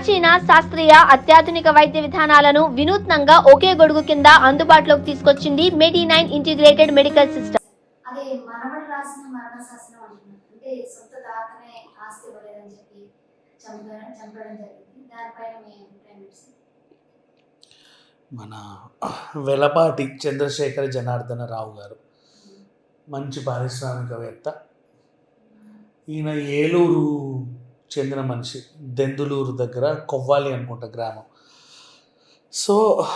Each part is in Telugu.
ప్రాచీన శాస్త్రీయ అత్యాధునిక వైద్య విధానాలను వినూత్నంగా ఒకే గొడుగు కింద అందుబాటులోకి తీసుకొచ్చింది Medi nine integrated medical system. అదే మనవడు రాసిన మరణ అంటున్నారు. అంటే సొంత తాతనే ఆస్తి ఇవ్వలేదని చెప్పి చంపడం చంపడం జరిగింది. దానిపైన? మన వెలపాటి చంద్రశేఖర జనార్దన రావు గారు మంచి పారిశ్రామికవేత్త. ఈయన ఏలూరు చెందిన మనిషి. దెందులూరు దగ్గర కొవ్వాలి అనుకుంటా గ్రామం. సో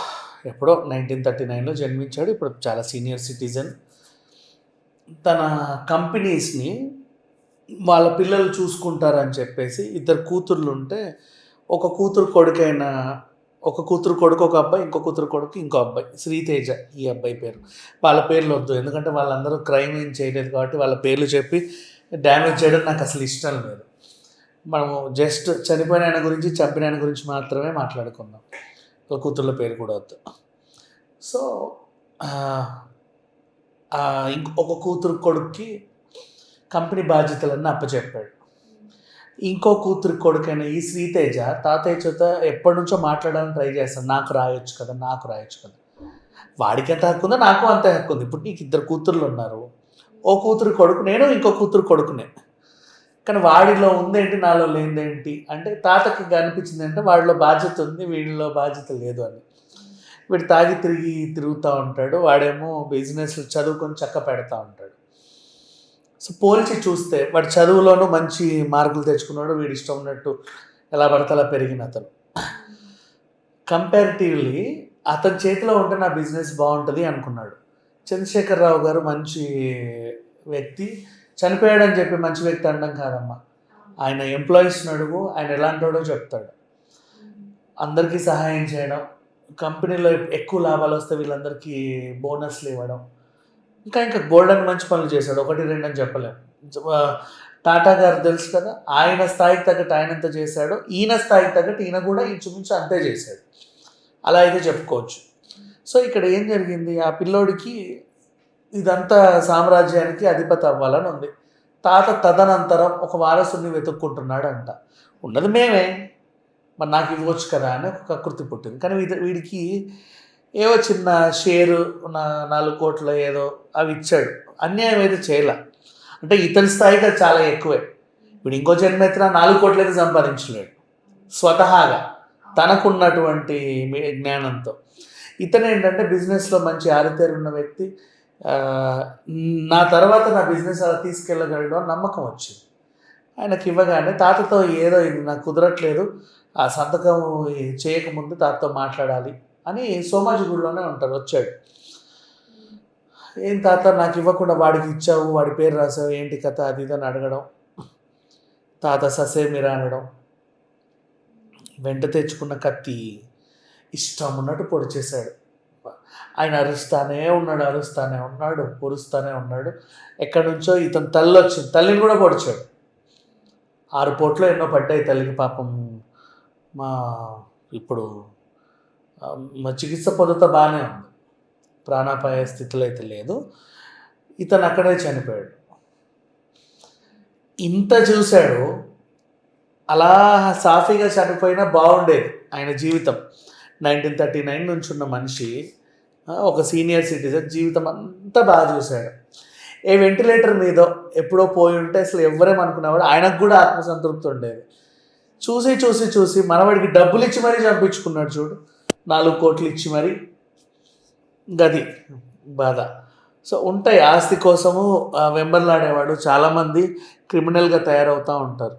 ఎప్పుడో నైన్టీన్ థర్టీ నైన్లో జన్మించాడు. ఇప్పుడు చాలా సీనియర్ సిటిజన్. తన కంపెనీస్ని వాళ్ళ పిల్లలు చూసుకుంటారని చెప్పేసి ఇద్దరు కూతుర్లు ఉంటే ఒక కూతురు కొడుకైన ఒక కూతురు కొడుకు ఒక అబ్బాయి ఇంకో కూతురు కొడుకు ఇంకో అబ్బాయి. శ్రీతేజ ఈ అబ్బాయి పేరు. వాళ్ళ పేర్లు వద్దు. ఎందుకంటే వాళ్ళందరూ క్రైమ్ ఏం చేయలేదు కాబట్టి వాళ్ళ పేర్లు చెప్పి డ్యామేజ్ చేయడం నాకు అసలు ఇష్టం లేదు. మనము జస్ట్ చనిపోయిన ఆయన గురించి చంపిన ఆయన గురించి మాత్రమే మాట్లాడుకుందాం. వాళ్ళ కూతుర్ల పేరు కూడా వద్దు. సో ఇంకొక ఒక కూతురు కొడుక్కి కంపెనీ బాధ్యతలన్నీ అప్పచెప్పాడు. ఇంకో కూతురు కొడుకైన ఈ శ్రీతేజ తాతయ్య చేత ఎప్పటి నుంచో మాట్లాడాలని ట్రై చేస్తాను నాకు రాయొచ్చు కదా నాకు రాయొచ్చు కదా. వాడికి ఎంత హక్కు ఉందో నాకు అంత హక్కు ఉంది. ఇప్పుడు నీకు ఇద్దరు కూతుర్లు ఉన్నారు. ఓ కూతురు కొడుకు నేను ఇంకో కూతురు కొడుకునే. కానీ వాడిలో ఉందేంటి నాలో లేనిదేంటి అంటే తాతకి కనిపించింది అంటే వాడిలో బాధ్యత ఉంది వీడిలో బాధ్యత లేదు అని. వీడు తాగి తిరిగి తిరుగుతూ ఉంటాడు వాడేమో బిజినెస్ చదువుకొని చక్క పెడతా ఉంటాడు. సో పోల్చి చూస్తే వాడు చదువులోనూ మంచి మార్కులు తెచ్చుకున్నాడు వీడి ఇష్టం ఉన్నట్టు ఎలా పడితే అలా పెరిగిన అతను. కంపారిటివ్లీ అతని చేతిలో ఉంటే నా బిజినెస్ బాగుంటుంది అనుకున్నాడు. చంద్రశేఖరరావు గారు మంచి వ్యక్తి చనిపోయాడని చెప్పి మంచి వ్యక్తి అనడం కాదమ్మా. ఆయన ఎంప్లాయీస్ని అడుగు ఆయన ఎలాంటివాడో చెప్తాడు. అందరికీ సహాయం చేయడం కంపెనీలో ఎక్కువ లాభాలు వస్తే వీళ్ళందరికీ బోనస్లు ఇవ్వడం ఇంకా ఇంకా గోల్డెన్ మంచి పనులు చేశాడు. ఒకటి రెండు అని చెప్పలేము టాటా గారు తెలుసు కదా ఆయన స్థాయికి తగ్గట్టు ఆయన ఎంత చేశాడో ఈయన స్థాయికి తగ్గట్టు ఈయన కూడా ఇంచుమించు అంతే చేశాడు. అలా అయితే చెప్పుకోవచ్చు. సో ఇక్కడ ఏం జరిగింది? ఆ పిల్లోడికి ఇదంతా సామ్రాజ్యానికి అధిపతి అవ్వాలని ఉంది. తాత తదనంతరం ఒక వారసుని వెతుక్కుంటున్నాడు అంట ఉన్నది మేమే. మరి నాకు ఇవ్వచ్చు కదా అని ఒక కృతి పుట్టింది. కానీ వీడి వీడికి ఏవో చిన్న షేరు నాలుగు కోట్ల ఏదో అవి ఇచ్చాడు. అన్యాయం అయితే చేయలే. అంటే ఇతని స్థాయికి అది చాలా ఎక్కువే. ఇప్పుడు ఇంకో జన్మెత్తిన నాలుగు కోట్లు అయితే సంపాదించలేడు. స్వతహాగా తనకున్నటువంటి జ్ఞానంతో. ఇతను ఏంటంటే బిజినెస్లో మంచి ఆరితేరున్న వ్యక్తి. నా తర్వాత నా బిజినెస్ అలా తీసుకెళ్ళగలడు అని నమ్మకం వచ్చింది. ఆయనకి ఇవ్వగానే తాతతో ఏదో ఇది నాకు కుదరట్లేదు ఆ సంతకం చేయకముందు తాతతో మాట్లాడాలి అని సోమాజిగూడలోనే ఉంటారు వచ్చాడు. ఏం తాత నాకు ఇవ్వకుండా వాడికి ఇచ్చావు వాడి పేరు రాసావు ఏంటి కథ అది ఇది అని అడగడం. తాత ససేమిరా అనడం. వెంట తెచ్చుకున్న కత్తి ఇష్టం ఉన్నట్టు పొడి చేశాడు ఆయన అరుస్తానే ఉన్నాడు అరుస్తానే ఉన్నాడు పొరుస్తానే ఉన్నాడు. ఎక్కడి నుంచో ఇతను తల్లి వచ్చింది. తల్లిని కూడా పొడిచాడు. ఆరు పోట్లో ఎన్నో పడ్డాయి తల్లికి పాపం. మా ఇప్పుడు మా చికిత్స పొందుతా బాగానే ఉంది. ప్రాణాపాయ స్థితిలో అయితే లేదు. ఇతను అక్కడే చనిపోయాడు. ఇంత చూశాడు అలా సాఫీగా చనిపోయినా బాగుండేది ఆయన జీవితం. నైన్టీన్ థర్టీ నైన్ నుంచి ఉన్న మనిషి ఒక సీనియర్ సిటిజన్ జీవితం అంతా బాగా చూశాడు. ఏ వెంటిలేటర్ మీదో ఎప్పుడో పోయి ఉంటే అసలు ఎవరేమనుకునేవాడు ఆయనకు కూడా ఆత్మసంతృప్తి ఉండేది. చూసి చూసి చూసి మనవాడికి డబ్బులు ఇచ్చి మరీ చంపించుకున్నాడు చూడు. నాలుగు కోట్లు ఇచ్చి మరి. గది. బాధ. సో ఉంటాయి. ఆస్తి కోసము వెంబర్లాడేవాడు. చాలామంది క్రిమినల్గా తయారవుతూ ఉంటారు.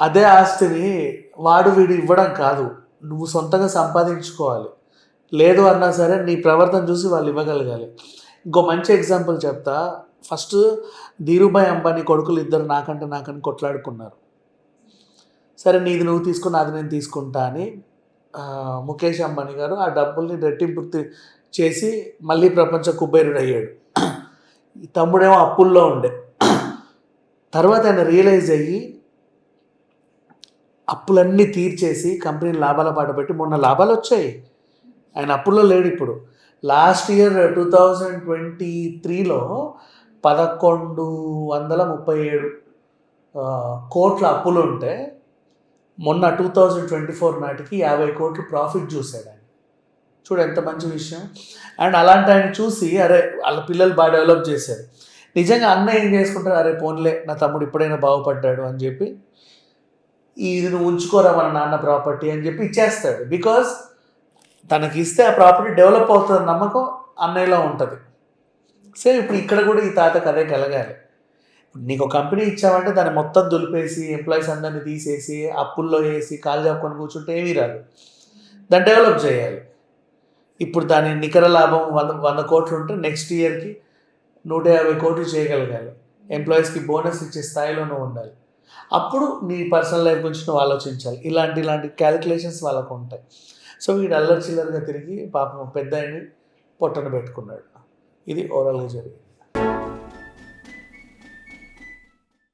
అదే ఆస్తిని వాడు వీడు ఇవ్వడం కాదు. నువ్వు సొంతంగా సంపాదించుకోవాలి. లేదు అన్నా సరే నీ ప్రవర్తన చూసి వాళ్ళు ఇవ్వగలగాలి. ఇంకో మంచి ఎగ్జాంపుల్ చెప్తా. ఫస్ట్ ధీరుభాయ్ అంబానీ కొడుకులు ఇద్దరు నాకంటే నాకని కొట్లాడుకున్నారు. సరే నీది నువ్వు తీసుకుని అది నేను తీసుకుంటా అని ముఖేష్ అంబానీ గారు ఆ డబ్బుల్ని రెట్టింపు చేసి మళ్ళీ ప్రపంచ కుబేరుడు అయ్యాడు తమ్ముడేమో అప్పుల్లో ఉండే. తర్వాత ఆయన రియలైజ్ అయ్యి అప్పులన్నీ తీర్చేసి కంపెనీని లాభాల పాట పెట్టి మొన్న లాభాలు వచ్చాయి. ఆయన అప్పుల్లో లేడు ఇప్పుడు. Last year two thousand twenty త్రీలో పదకొండు వందల ముప్పై ఏడు కోట్ల అప్పులు ఉంటే మొన్న టూ థౌజండ్ ట్వంటీ ఫోర్ నాటికి యాభై కోట్లు ప్రాఫిట్ చూశాడు ఆయన. చూడు ఎంత మంచి విషయం. అండ్ అలాంటి ఆయన చూసి అరే వాళ్ళ పిల్లలు బాగా డెవలప్ చేశారు. నిజంగా అన్న ఏం చేసుకుంటారు? అరే పోన్లే నా తమ్ముడు ఇప్పుడైనా బాగుపడ్డాడు అని చెప్పి ఇది నువ్వు ఉంచుకోరా మన నాన్న ప్రాపర్టీ అని చెప్పి ఇచ్చేస్తాడు. బికాస్ తనకి ఇస్తే ఆ ప్రాపర్టీ డెవలప్ అవుతుంది నమ్మకం అన్నయ్యలో ఉంటుంది. సేమ్ ఇప్పుడు ఇక్కడ కూడా ఈ తాత కదే కలగాలి. నీకు ఒక కంపెనీ ఇచ్చామంటే దాన్ని మొత్తం దులిపేసి ఎంప్లాయీస్ అందరిని తీసేసి అప్పుల్లో వేసి కాలు చాపుకొని కూర్చుంటే ఏమీ రాదు. దాన్ని డెవలప్ చేయాలి. ఇప్పుడు దాని నికర లాభం వంద వంద కోట్లు ఉంటే నెక్స్ట్ ఇయర్కి నూట యాభై కోట్లు చేయగలగాలి. ఎంప్లాయీస్కి బోనస్ ఇచ్చే స్థాయిలోనూ ఉండాలి. అప్పుడు నీ పర్సనల్ లైఫ్ గురించి నువ్వు ఆలోచించాలి. ఇలాంటి ఇలాంటి క్యాలిక్యులేషన్స్ వాళ్ళకు ఉంటాయి. సో వీడు అల్లరి చిల్లరగా తిరిగి పాపం పెద్ద పొట్టను పెట్టుకున్నాడు. ఇది ఓవరాల్గా జరిగింది.